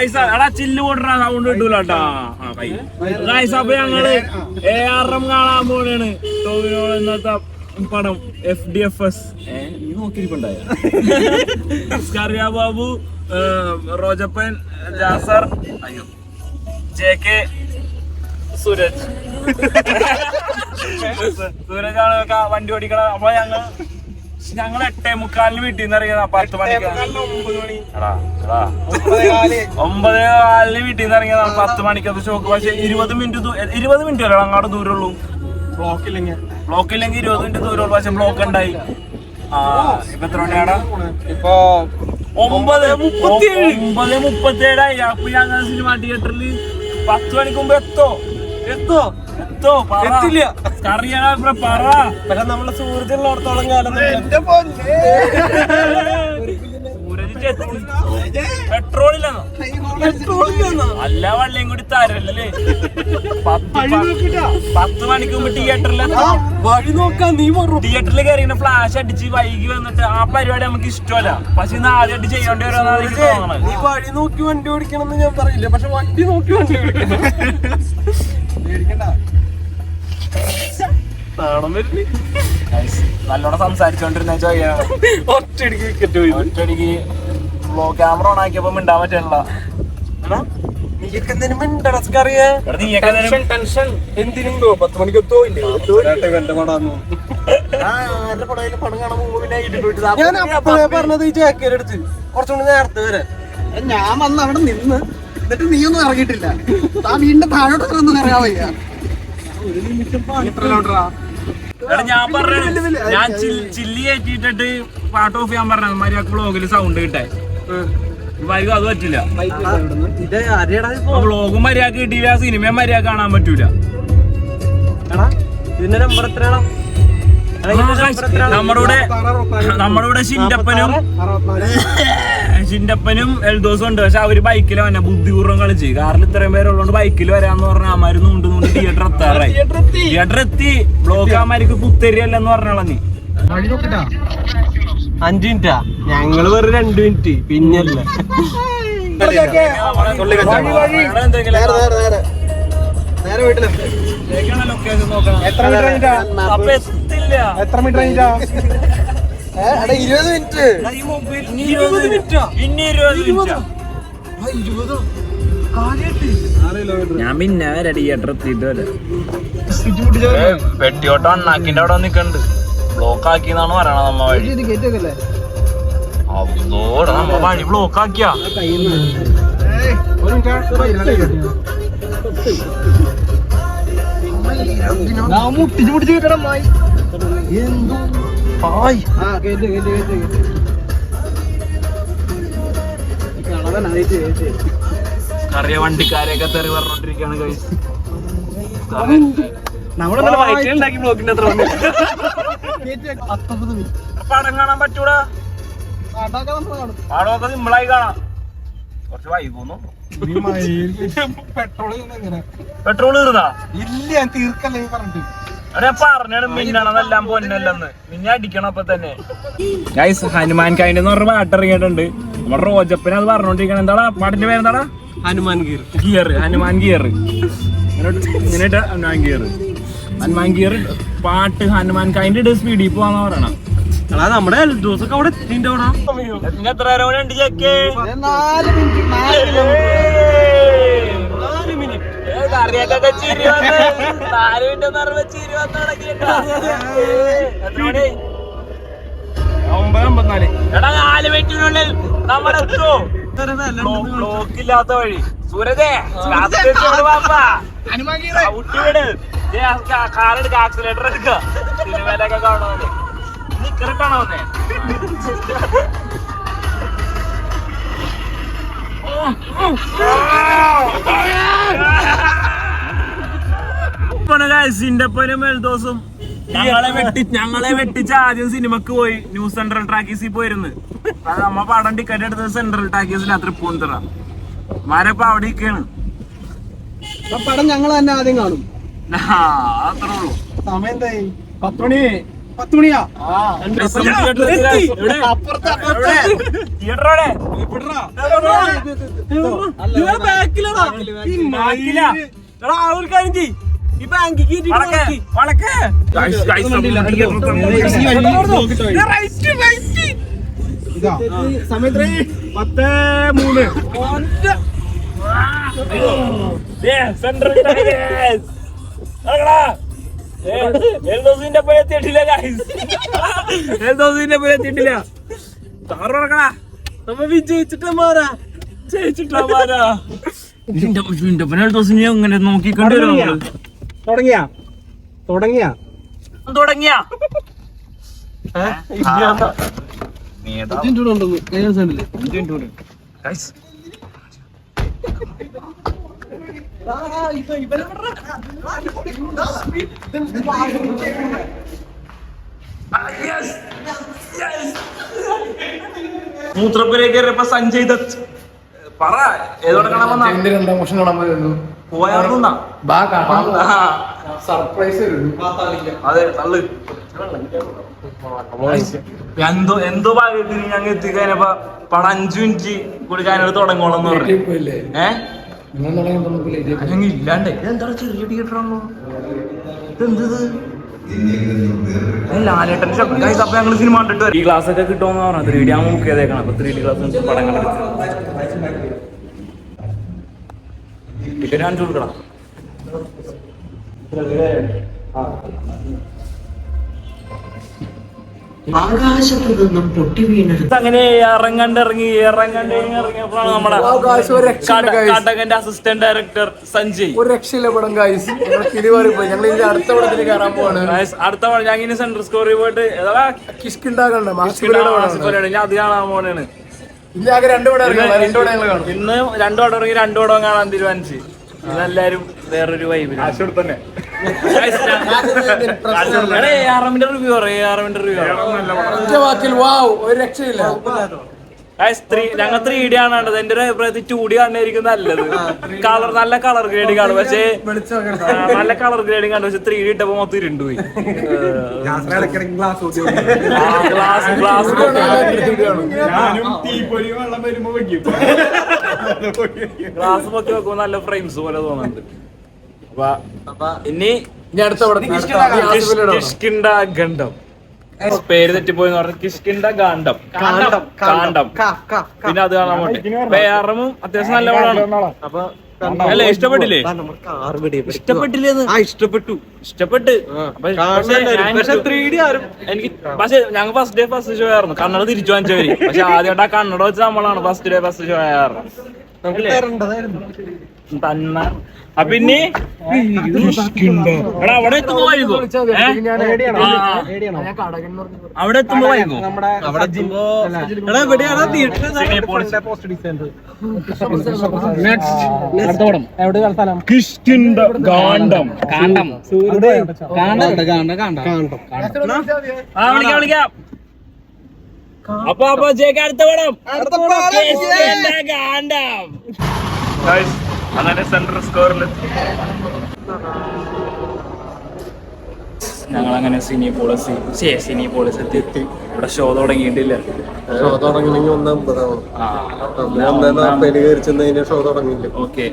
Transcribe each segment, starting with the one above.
Guys എടാ ചില്ല് പോട്ടാ sound കിട്ടൂല കേട്ടാ ഗായ്സ് അപ്പൊ ഞങ്ങൾ എ ആർ എം കാണാൻ പോണാണ്. ടോവിനോട് ഇന്നത്തെ പടം F D F S Scaria Babu Rojappan Jasar അയ്യോ ജെ കെ സൂരജ്. സൂരജാണ് വണ്ടി ഓടിക്കണം. അപ്പൊ ഞങ്ങൾ ഞങ്ങൾ എട്ടേ മുക്കാലിന് വീട്ടിൽ നിന്ന് ഇറങ്ങിയതാ പത്ത് മണിക്ക്. ഒമ്പത് കാലിന് വീട്ടിൽ നിന്ന് ഇറങ്ങിയതാണ് പത്ത് മണിക്കത് ഷോക്ക് പക്ഷെ ഇരുപത് മിനിറ്റ് ഇരുപത് മിനിറ്റ് അല്ല? അങ്ങോട്ട് ദൂരമുള്ളൂ. ബ്ലോക്ക് ഇല്ലെങ്കിൽ ബ്ലോക്ക് ഇല്ലെങ്കിൽ ഇരുപത് മിനിറ്റ് ദൂരമുള്ളൂ. പക്ഷെ ബ്ലോക്ക് ഉണ്ടായി. ആ ഇപ്പൊ എത്ര മണിയാടാ ഇപ്പൊ ഒമ്പത് ഒമ്പത് മുപ്പത്തേഴായി അപ്പൊ ഞങ്ങൾ സിനിമ തിയേറ്ററിൽ പത്ത് മണിക്ക് മുമ്പ് എത്തോ? എത്തോ? എത്തില്ല. കറിയാ ഇവിടെ പറ. പക്ഷെ നമ്മളെ സുഹൃത്തുക്കളുള്ളടത്തോളം കാലം പെട്രോൾ ഇല്ലെന്നോ അല്ല വള്ളിയും കൂടി തരല്ലേ. പത്ത് മണിക്ക് മുമ്പ് തിയേറ്ററിൽ വഴി നോക്കാൻ നീ പറഞ്ഞു തിയേറ്ററിൽ കയറിയ ഫ്ലാഷ് അടിച്ച് വൈകി വന്നിട്ട് ആ പരിപാടി നമുക്ക് ഇഷ്ടമല്ല. പക്ഷെ ഇന്ന് ആദ്യമായിട്ട് ചെയ്യേണ്ടി വരുമെന്നാണ് എനിക്ക് തോന്നണത്. നീ വഴി നോക്കി വണ്ടി ഓടിക്കണം എന്ന് ഞാൻ പറയില്ല. പക്ഷെ വണ്ടി നോക്കി വണ്ടി ഓടിക്കണം. നാണം വരുന്നേ. നല്ലോണം സംസാരിച്ചോണ്ടിരുന്ന ചോയ്യാണ് ഒറ്റയടിക്ക് വിക്കറ്റ് പോയി. ഒറ്റടിക്ക് ക്യാമറ ഓൺ ആക്കിയപ്പോ മിണ്ടാൻ നീയൊക്കെ എന്തിനും പത്ത് മണിക്ക് എത്തോ ഞാൻ അപ്പോഴേ പറഞ്ഞത് ഈ ജാക്കിയുടെ അടുത്ത്. കുറച്ചുകൂടി നേരത്തെ വരെ. ഞാൻ വന്ന് അവിടെ നിന്ന് എന്നിട്ട് ഒന്നും ഇറങ്ങിയിട്ടില്ല. ആ വീണ്ടും താഴോട്ട് ഇറങ്ങാൻ വയ്യ. എടാ ഞാൻ പറഞ്ഞു ഞാൻ ചില്ലി കയറ്റിട്ടിട്ട് പാട്ട് ഓഫ് ചെയ്യാൻ പറഞ്ഞത് മര്യാദയ്ക്ക് ബ്ലോഗിൽ സൗണ്ട് കിട്ടേ വൈകും അത് പറ്റില്ല. ബ്ലോഗും മര്യാദ കിട്ടിയില്ല സിനിമയും മര്യാദ കാണാൻ പറ്റൂല. എടാ ഇതിന്റെ നമ്പർ എത്രയാണോ? നമ്മുടെ നമ്മുടെ കൂടെ ഷിൻഡപ്പനും ഷിൻഡപ്പനും എൽദോസും ഉണ്ട്. പക്ഷെ അവർ ബൈക്കിൽ വന്നെ. ബുദ്ധിപൂർവം കളിച്ച്. കാറിൽ ഇത്രയും പേരുള്ളതുകൊണ്ട് ബൈക്കിൽ വരാന്ന് പറഞ്ഞാൽ അമാര് നൂണ്ട് നൂണ്ട് തിയേറ്റർ പുത്തരിയല്ലെന്ന് പറഞ്ഞോളാം നീ. അഞ്ച് മിനിറ്റാ? ഞങ്ങൾ വെറും രണ്ടു മിനിറ്റ്. പിന്നല്ല. നേരെ എത്ര മീറ്റർ കഴിഞ്ഞിട്ടാ? അപ്പൊ എത്ര മീറ്റർ കഴിഞ്ഞിട്ടാ? എടാ ഇരുപത് മിനിറ്റ്. ഇരുപത് മിനിറ്റ്? ഇരുപത് മിനിറ്റാ? ഞാൻ പിന്നെ വരെ തിയേറ്റർ എത്തിയിട്ട് വരാം. വെട്ടിയോട്ടം അണ്ണാക്കിന്റെ അവിടെ നിക്കണ്ട്. ബ്ലോക്ക് ആക്കിന്നാണ് പറയണത് നമ്മ വഴി. അതോടെ നമ്മ വഴി ബ്ലോക്ക് ആക്കിയാ. മുട്ടിച്ച് മുട്ടിച്ച് കിട്ടണം മായി ആ കേറ്റ് കേറ്റ് കേറ്റ് കേറ്റ്. കളവനായിട്ട് കേറ്റ്. കറിയ വണ്ടിക്കാരെയൊക്കെ തെറി പറഞ്ഞോണ്ടിരിക്കാണ് കഴിച്ച് നമ്മളെ വയറ്റിലുണ്ടാക്കി ബ്ലോക്കിന്റെ അത്ര പടം കാണാൻ പറ്റൂടാ. പടമൊക്കെ സിമ്പിളായി കാണാം. കുറച്ച് വൈകുന്നു പെട്രോൾ പെട്രോൾ തീർന്നാ? ഇല്ല ഞാൻ തീർക്കല്ലേ പറഞ്ഞിട്ട്. പറഞ്ഞാണ് മിന്നണതെല്ലാം പൊന്നല്ലെന്ന്. മിന്നെ അടിക്കണം അപ്പൊ തന്നെ. ഗൈസ് ഹനുമാൻ കൈൻഡ് എന്ന് പറഞ്ഞ പാട്ട് ഇറങ്ങിയിട്ടുണ്ട്. നമ്മുടെ റോജപ്പിനെ അത് പറഞ്ഞോണ്ടിരിക്കണം. എന്താടാ? പാട്ടിന്റെ പേരെന്താടാ? Hanuman gear. Gear Hanuman gear. ഇങ്ങനെ ഹനുമാൻ ഗിയർ. ഹനുമാൻ ഗിയർ പാട്ട് ഹനുമാൻ കൈൻഡ് ഇട്ട് സ്പീഡിൽ പോവാന്ന് പറയണം എടാ നമ്മുടെ എൽദോസ് ഒക്കെ അവിടെ എത്തിന്റെ അവിടെ എത്ര നേരം കൂടെ ഉണ്ട് ചെക്കേ നാല് മിനിറ്റ് നാല് നാല് മിനിറ്റ് കറിയൊക്കെ ചിരി വന്ന്. നാല് മിനിറ്റ് എന്ന് പറയുമ്പോ ചിരി വന്ന് മണി? ഒമ്പത് അമ്പത്തിനാല്. എടാ നാല് മിനിറ്റിനുള്ളിൽ നമ്മുടെ എത്തുമോ ബ്ലോക്ക് ഇല്ലാത്ത വഴി. സൂരജേ കാത്തിരിച്ചോണ്ട് വാപ്പാ. ഔട്ട് വിട്. ദേ ആ കാ- കാറെടുക്ക ആക്സിലേറ്റർ എടുക്ക. സിനിമയിലൊക്കെ കാണുന്നത്. നിക്കറിട്ടാണോ വന്നേ? സിന്റപ്പനും എൽദോസും ഞങ്ങളെ വെട്ടി ഞങ്ങളെ വെട്ടിച്ച് ആദ്യം സിനിമക്ക് പോയി. ന്യൂസ് സെൻട്രൽ ടാക്കീസിൽ പോയിരുന്നു. അത് നമ്മ പടം ടിക്കറ്റ് എടുത്തത് സെൻട്രൽ ടാക്കീസിൽ തൃപ്പൂണിത്തുറ. മാരപ്പ അവിടെ ഇരിക്കാണ്. പടം ഞങ്ങൾ തന്നെ ആദ്യം കാണും. അത്രേ ഉള്ളൂ. സമയം എന്തായി? പത്ത് മണി. പത്ത് മണിയാ ബാക്കിലാ? ആ ഒരു കാര്യം ചെയ്യ്. ഇതാ. പത്ത് മൂന്ന്. എൽദോസിന്റെ പോലെ എത്തിയിട്ടില്ല. എൽദോസിന്റെ പോലെ എത്തിയിട്ടില്ല. താറ് നമ്മ വിജയിച്ചിട്ട് മാറാ ജയിച്ചിട്ടാ മാറാ എൽദോസിനെ ഇങ്ങനെ നോക്കിക്കൊണ്ടിരുന്നു തുടങ്ങിയാ? തുടങ്ങിയാ? തുടങ്ങിയ? മൂത്രപ്പുരയിൽ കയറിയപ്പോ സഞ്ജയ് ദത്ത്. പറ ഏതോടെ കാണാൻ വന്ന? പോയാർന്നാ ബാ സർപ്രൈസ് അതെ തള്ളു. എന്തോ എന്തോ ഭാഗ്യത്തിന് ഞങ്ങൾ എത്തിക്കഴിഞ്ഞപ്പോ പടം അഞ്ചു മിനിറ്റ് കൂടി ഞാനത് തുടങ്ങോളം ഏഹ് ഇല്ലാണ്ടേ. ചെറിയ തിയേറ്റർ ആണല്ലോ? ഇതെന്തത് ശബ്ദം. അപ്പൊ സിനിമ കണ്ടിട്ട് വരാം. ഈ ക്ലാസ് ഒക്കെ കിട്ടുമെന്ന് പറഞ്ഞു ത്രീ ഡി ആകുമ്പോൾ ബുക്ക് ചെയ്തേക്കണം അപ്പൊ ത്രീ ഡി ക്ലാസ് പടം കണ്ടെടുക്കും ടിക്കറ്റ് കാണിച്ചു കൊടുക്കണം ആകാശത്തു നിന്നും പൊട്ടി വീണെടുത്ത അങ്ങനെ ഇറങ്ങണ്ട് ഇറങ്ങി ഇറങ്ങണ്ട് ഇറങ്ങിയപ്പോഴാണ് നമ്മുടെ. കാട്ടകന്റെ അസിസ്റ്റന്റ് ഡയറക്ടർ സഞ്ജയ്. ഒരു രക്ഷയില്ല പടം കായ്സ് ഞങ്ങൾ പോയി ഞങ്ങൾ ഇനി അടുത്ത പടത്തിന് കയറാൻ പോവാണ്. അടുത്ത പടം ഞാൻ ഇനി സെൻട്രൽ സ്കോറിൽ പോയിട്ട് ഏതാ? കിഷ്കിണ്ടാകണ്ട അത് കാണാൻ പോണേണ് രണ്ട് പടം രണ്ട് ഇന്ന് രണ്ടു പടം ഇറങ്ങി രണ്ടു പടം കാണാൻ തീരുമാനിച്ചു. ഇതെല്ലാരും വേറൊരു വൈബ് തന്നെ. ആറമിന്റെ റിവ്യൂ റിവ്യൂ ഒറ്റ വാക്കിൽ വാവ് ഒരു രക്ഷയില്ല. ഞങ്ങൾ ത്രീ ഡി ആണ് കണ്ടത് എന്റെ ഒരു അഭിപ്രായത്തിൽ ടു ഡി കാണായിരിക്കും നല്ലത്. കളർ നല്ല കളർ ഗ്രേഡിംഗ് കാണും പക്ഷേ നല്ല കളർ ഗ്രേഡിംഗ് കാണും പക്ഷെ ത്രീ ഡി ഇട്ടപ്പോ മൊത്തം ഇരുണ്ടുപോയി ഗ്ലാസ് ഗ്ലാസ് ഗ്ലാസ് പൊക്കി വെക്കുമ്പോ നല്ല ഫ്രെയിംസ് പോലെ തോന്നുന്നുണ്ട്. അപ്പൊ ഇനി ഇനി അടുത്ത. ഗണ്ഡം പേര് തെറ്റിപ്പോയെന്ന് പറഞ്ഞു കിഷ്കിണ്ട ഗാണ്ഡം കാണ്ഡം പിന്നെ അത് കാണാൻ പോട്ടെ. വേറമും അത്യാവശ്യം നല്ല പടമാണ് അപ്പൊ അല്ലേ ഇഷ്ടപ്പെട്ടില്ലേ? ഇഷ്ടപ്പെട്ടില്ലേ ആ ഇഷ്ടപ്പെട്ടു. ഇഷ്ടപ്പെട്ട്. എനിക്ക് പക്ഷെ ഞങ്ങൾ ഫസ്റ്റ് ഡേ ഫസ്റ്റ് ഷോ ആയിരുന്നു. കണ്ണട തിരിച്ചു വാങ്ങിച്ചവര്. പക്ഷെ ആദ്യമായിട്ട് ആ കണ്ണട വെച്ച് നമ്മളാണ് ഫസ്റ്റ് ഡേ ഫസ്റ്റ് ഷോ ആയിരുന്നു എടാ അവിടെ എത്തുമ്പോ വൈകോ? അവിടെ എത്തുമ്പോ വൈകോ? അവിടെ എത്തുമ്പോ എടാ എവിടെയാണ് കാണ്ടം കാണ്ടം കാണ്ടം കാണ്ട കാണ്ട ആ വിളിക്കാം വിളിക്കാം. അപ്പൊ അപ്പൊ ജയിക്ക് അടുത്ത പടം. അങ്ങനെ സെൻട്രൽ സ്കോറിൽ ഞങ്ങൾ അങ്ങനെ സിനി പോളിസി ശേ സിനി പോളിസി എത്തി എത്തി. ഇവിടെ ഷോ തുടങ്ങിയിട്ടില്ല. തുടങ്ങണമെങ്കിൽ ഒന്നാം ഷോ തുടങ്ങിയില്ല? ഓക്കെ.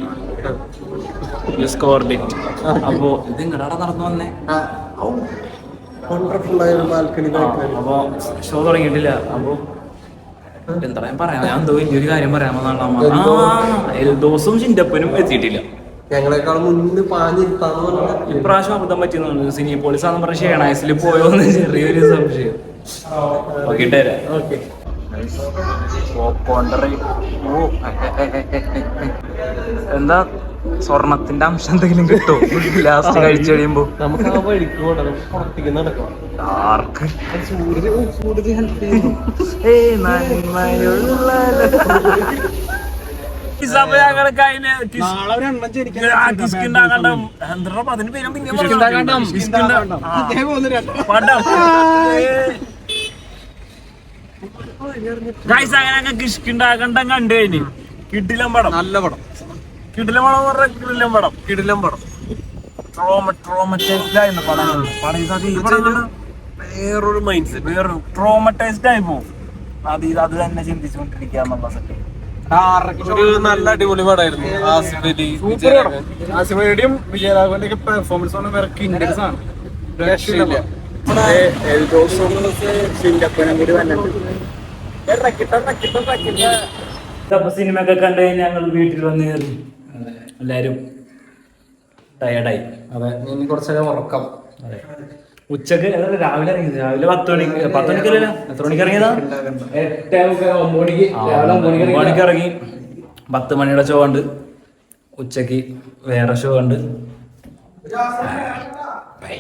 സ്കോർ ഡിറ്റ് അപ്പോ ഇത് ഇങ്ങടാ നടന്നു വന്നേ. വണ്ടർഫുൾ ആയ ഒരു ബാൽക്കണി ആ, അപ്പൊ ഷോ തുടങ്ങിയിട്ടില്ല. അപ്പൊ എന്താ ഞാൻ പറയാം. ഞാൻ എന്തോ ഒരു കാര്യം പറയാൻ വന്നാണ് എൽദോസും ചിന്തപ്പനും എത്തിയിട്ടില്ല. ഞങ്ങളെക്കാൾ മുന്നിൽ പാഞ്ഞിരുത്താന്ന് പറഞ്ഞാൽ ഇപ്രാവശ്യം അബദ്ധം പറ്റിയെന്ന് സിനി പോലീസ് ആണെന്ന് പറഞ്ഞ ഷേണായസിൽ പോയോ എന്ന് ചെറിയൊരു സംശയം. ഓക്കെ ഇട്ടേരാ. ഓക്കെ. എന്താ? സ്വർണത്തിന്റെ അംശം എന്തെങ്കിലും കിട്ടോ ലാസ്റ്റ് കഴിച്ചു കഴിയുമ്പോ. നമുക്ക് ആ വഴിക്ക് പോകണം. പുറത്തേക്ക് നടക്കാം. ആർക്ക്? ഹെൽപ്പ് ചെയ്യുന്നു. ഏയ് നന്മയുള്ള കിഷ്കിണ്ടാകണ്ടം കണ്ടു കഴിഞ്ഞു. കിട്ടില്ല പടം. നല്ല പടം. കിടിലം പടം എന്ന് പറഞ്ഞാൽ കിടിലം പടം കിടിലം പടം ട്രോമ ട്രോമറ്റൈസ്ഡ് ആയിരുന്നു പടം പടം ഈ വേറൊരു മൈൻഡ് സെറ്റ് വേറൊരു ട്രോമറ്റൈസ്ഡ് ആയി പോകും. അത് ഇത് അത് തന്നെ ചിന്തിച്ചുകൊണ്ടിരിക്കുക എന്നുള്ള സെറ്റ് ഒരു നല്ല അടിപൊളി പടമായിരുന്നു. ആസിഫ് അലി ആസിഫയുടെയും വിജയരാഘവന്റെ ഒക്കെ പെർഫോമൻസ് ആണ്. വേറെ രക്ഷയില്ല. കണ്ടു ഞങ്ങൾ വീട്ടിൽ വന്ന് കയറി. എല്ലാരും ടയർഡായി അതെ ഇനി കുറച്ചേരം ഉറക്കം. അതെ. ഉച്ചയ്ക്ക് അതല്ല രാവിലെ ഇറങ്ങിയത്? രാവിലെ പത്ത് മണിക്ക് പത്ത് എത്ര മണിക്ക് ഇറങ്ങിയതാ? എട്ടേ മുക്കാൽ ഒമ്പത് മണിക്ക് മണിക്ക് ഒമ്പത് മണിക്ക് ഇറങ്ങി. പത്ത് മണിയുടെ ഷോ ഉണ്ട് ഉച്ചയ്ക്ക് വേറെ ഷോ ഉണ്ട് ബൈ